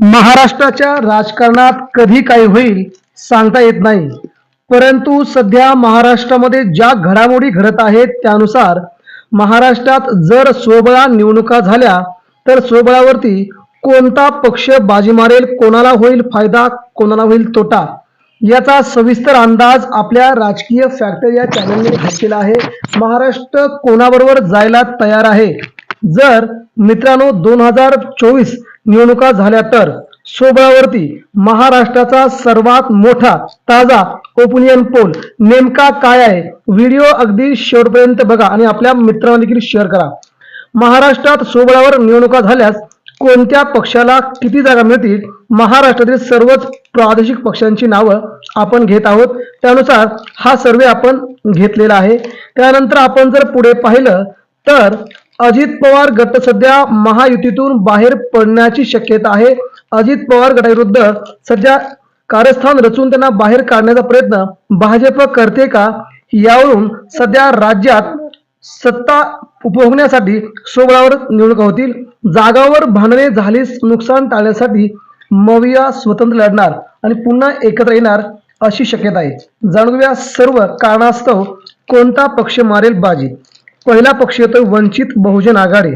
महाराष्ट्राच्या राजकारणात कधी काय होईल सांगता येत नाही. परंतु सध्या महाराष्ट्रामध्ये ज्या घडामोडी घडत आहेत त्यानुसार महाराष्ट्रात जर स्वबळा निवडणुका झाल्या तर स्वबळावरती कोणता पक्ष बाजी मारेल कोणाला होईल फायदा कोणाला होईल तोटा याचा सविस्तर अंदाज आपल्या राजकीय फॅक्टर या चॅनलने घेतलेला आहे. महाराष्ट्र कोणाबरोबर जायला तयार आहे? जर मित्रांनो दोन हजार चोवीस निवडणुका झाल्या तर सोबळावरती महाराष्ट्राचा सर्वात मोठा ताजा ओपिनियन पोल नेमका काय आहे? व्हिडिओ अगदी शेवटपर्यंत बघा आणि आपल्या मित्रांना देखील शेअर करा. महाराष्ट्रात सोबळावर निवडणुका झाल्यास कोणत्या पक्षाला किती जागा मिळतील? महाराष्ट्रातील सर्वच प्रादेशिक पक्षांची नावं आपण घेत आहोत. त्यानुसार हा सर्वे आपण घेतलेला आहे. त्यानंतर आपण जर पुढे पाहिलं तर अजित पवार गट सध्या महायुतीतून बाहेर पडण्याची शक्यता आहे. अजित पवार गटाविरुद्ध सध्या कारस्थान रचून त्यांना बाहेर काढण्याचा प्रयत्न भाजप करते का? यावरून सध्या राज्यात सत्ता उपभोगण्यासाठी सोबळावर निवडणुका होतील. जागावर भांडणे झालीच नुकसान टाळण्यासाठी मविया स्वतंत्र लढणार आणि पुन्हा एकत्र येणार अशी शक्यता आहे. जाणून सर्व कारणास्तव कोणता पक्ष मारेल बाजी? पहिला पक्ष येतो वंचित बहुजन आघाडी.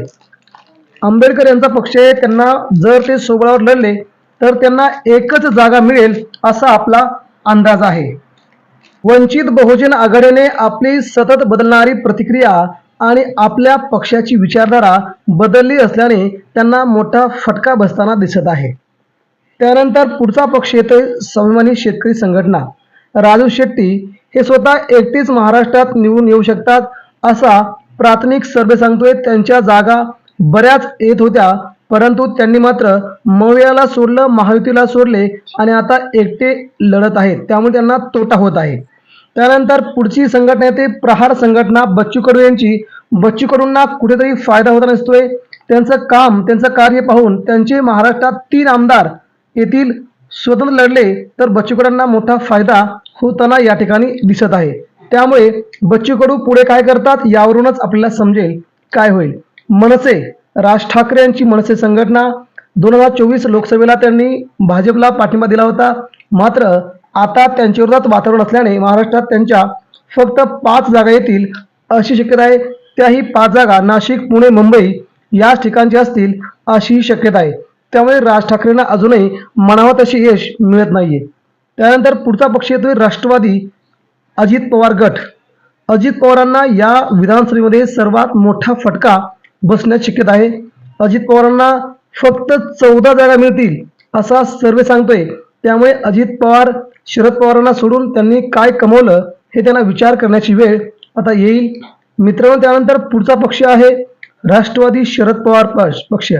आंबेडकर यांचा पक्ष आहे त्यांना जर ते सोबळावर लढले तर त्यांना एकच जागा मिळेल असा आपला अंदाज आहे. वंचित बहुजन आघाडीने आपली सतत बदलणारी प्रतिक्रिया आणि आपल्या पक्षाची विचारधारा बदलली असल्याने त्यांना मोठा फटका बसताना दिसत आहे. त्यानंतर पुढचा पक्ष येतोय स्वाभिमानी शेतकरी संघटना. राजू शेट्टी हे स्वतः एकटीच महाराष्ट्रात निवडून येऊ शकतात असा प्राथमिक सर्वे सांगतोय. त्यांच्या जागा बऱ्याच येत होत्या परंतु त्यांनी मात्र मवियाला सोडलं महायुतीला सोडले आणि आता एकटे लढत आहेत. त्यामुळे त्यांना तोटा होत आहे. त्यानंतर पुढची संघटना येते प्रहार संघटना. बच्चू कडू यांची बच्चू कडूंना कुठेतरी फायदा होता नसतोय त्यांचं काम त्यांचं कार्य पाहून त्यांचे महाराष्ट्रात तीन आमदार येथील स्वतंत्र लढले तर बच्चूकडांना मोठा फायदा होताना या ठिकाणी दिसत आहे. त्यामुळे बच्चू कडू पुढे काय करतात यावरूनच आपल्याला समजेल काय होईल. मनसे राज ठाकरे यांची मनसे संघटना दोन हजार चोवीस लोकसभेला त्यांनी भाजपला पाठिंबा दिला होता. मात्र आता त्यांच्याविरोधात वातावरण असल्याने महाराष्ट्रात त्यांच्या फक्त पाच जागा येतील अशी शक्यता आहे. त्याही पाच जागा नाशिक पुणे मुंबई याच ठिकाणच्या असतील अशी शक्यता आहे. त्यामुळे राज ठाकरेंना अजूनही म्हणावं तशी यश मिळत नाहीये. त्यानंतर पुढचा पक्ष येतोय राष्ट्रवादी अजित पवार गट. अजित पवारांना या विधानसभेमध्ये सर्वात मोठा फटका बसण्याची शक्यता आहे. अजित पवारांना फक्त चौदा जागा मिळतील असा सर्वे सांगतोय. त्यामुळे अजित पवार शरद पवारांना सोडून त्यांनी काय कमवलं हे त्यांना विचार करण्याची वेळ आता येईल. मित्रांनो त्यानंतर पुढचा पक्ष आहे राष्ट्रवादी शरद पवार पक्ष. पक्ष.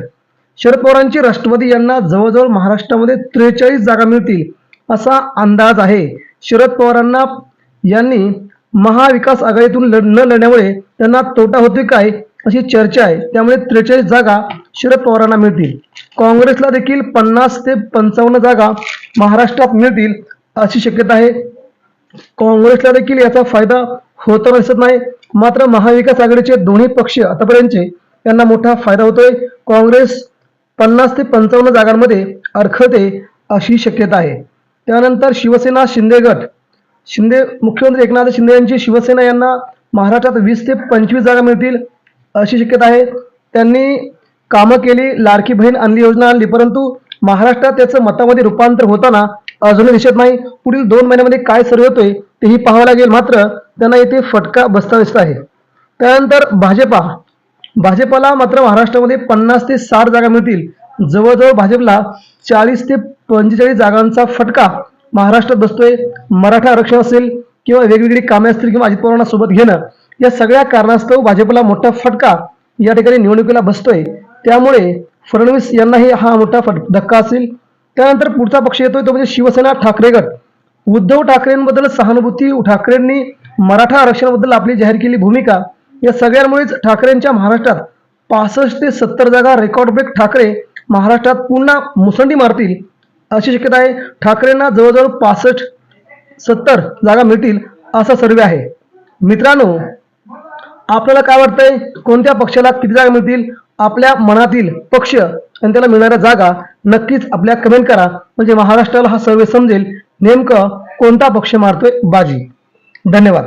शरद पवारांची राष्ट्रवादी यांना जवळजवळ महाराष्ट्रामध्ये त्रेचाळीस जागा मिळतील असा अंदाज आहे. शरद पवारांना यांनी महाविकास आघाडीतून लढ न लढण्यामुळे त्यांना तोटा होतोय काय अशी चर्चा आहे. त्यामुळे त्रेचाळीस जागा शरद पवारांना मिळतील. काँग्रेसला देखील पन्नास ते पंचावन्न जागा महाराष्ट्रात मिळतील अशी शक्यता आहे. काँग्रेसला देखील याचा फायदा होताना दिसत नाही. मात्र महाविकास आघाडीचे दोन्ही पक्ष आतापर्यंतचे यांना मोठा फायदा होतोय. काँग्रेस पन्नास ते पंचावन्न जागांमध्ये अडखळते अशी शक्यता आहे. त्यानंतर शिवसेना शिंदे गट शिंदे मुख्यमंत्री एकनाथ शिंदे यांची शिवसेना यांना महाराष्ट्रात वीस ते पंचवीस जागा मिळतील अशी शक्यता आहे. त्यांनी कामं केली लाडकी बहीण आणली योजना आणली परंतु महाराष्ट्रात त्याचं मतामध्ये रूपांतर होताना अजूनही दिसत नाही. पुढील दोन महिन्यामध्ये काय सर्व होतोय तेही पाहावं लागेल. मात्र त्यांना येथे फटका बसता दिसत आहे. त्यानंतर भाजपा. भाजपाला मात्र महाराष्ट्रामध्ये पन्नास ते साठ जागा मिळतील. जवळजवळ भाजपला चाळीस ते पंचेचाळीस जागांचा फटका महाराष्ट्रात बसतोय मराठा आरक्षण असेल किंवा वेगवेगळी कामे असतील किंवा अजित पवारांना सोबत घेणं या सगळ्या कारणास्तव भाजपला मोठा फटका या ठिकाणी निवडणुकीला बसतोय. त्यामुळे फडणवीस यांनाही हा मोठा फट धक्का असेल. त्यानंतर पुढचा पक्ष येतोय तो म्हणजे शिवसेना ठाकरे गट. उद्धव ठाकरेंबद्दल सहानुभूती ठाकरेंनी मराठा आरक्षणाबद्दल आपली जाहीर केली भूमिका. या सगळ्यांमुळेच ठाकरेंच्या महाराष्ट्रात पासष्ट ते सत्तर जागा रेकॉर्ड ब्रेक ठाकरे महाराष्ट्रात पुन्हा मुसंडी मारतील. अशी शक्यता आहे. ठाकरेंना जवळजवळ पासष्ट सत्तर जागा मिळतील असा सर्वे आहे. मित्रांनो आपल्याला काय वाटतंय? कोणत्या पक्षाला किती जागा मिळतील? आपल्या मनातील पक्ष आणि त्याला मिळणाऱ्या जागा नक्कीच आपल्या कमेंट करा. म्हणजे महाराष्ट्राला हा सर्वे समजेल नेमकं कोणता पक्ष मारतोय बाजी. धन्यवाद.